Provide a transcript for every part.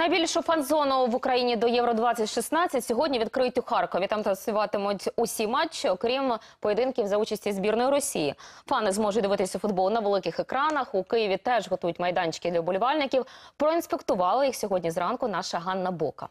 Найбільшу фан-зону в Україні до Євро 2016 сьогодні відкриють у Харкові. Там танцюватимуть усі матчі, окрім поєдинків за участі збірної Росії. Фани зможуть дивитися футбол на великих екранах. У Києві теж готують майданчики для вболівальників. Проінспектувала їх сьогодні зранку наша Ганна Бока.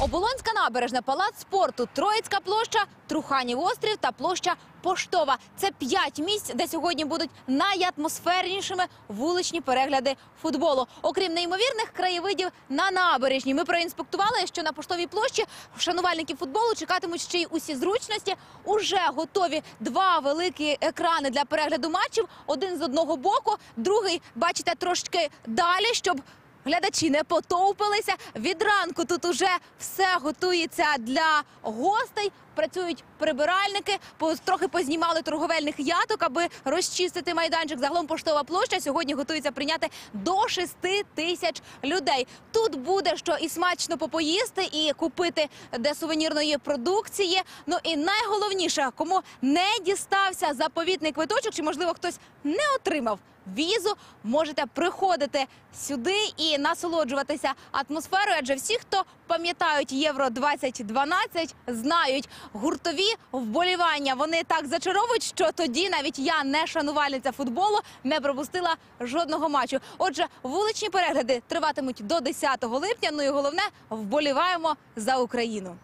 Оболонська набережна, палац спорту, Троїцька площа, Труханів острів та площа Поштова. Це п'ять місць, де сьогодні будуть найатмосфернішими вуличні перегляди футболу. Окрім неймовірних краєвидів на набережні. Ми проінспектували, що на поштовій площі шанувальників футболу чекатимуть ще й усі зручності. Уже готові два великі екрани для перегляду матчів. Один з одного боку, другий, бачите, трошки далі, щоб Глядачі не потовпилися. Від ранку тут уже все готується для гостей. Працюють прибиральники, трохи познімали торговельних яток, аби розчистити майданчик. Загалом поштова площа сьогодні готується прийняти до 6 тисяч людей. Тут буде що і смачно попоїсти, і купити де сувенірної продукції. Ну і найголовніше, кому не дістався заповітний квиточок, чи можливо хтось не отримав візу, можете приходити сюди і насолоджуватися атмосферою. Адже всі, хто пам'ятають Євро 2012, знають гуртові вболівання. Вони так зачаровують, що тоді навіть я, не шанувальниця футболу, не пропустила жодного матчу. Отже, вуличні перегляди триватимуть до 10 липня. Ну і головне, вболіваємо за Україну.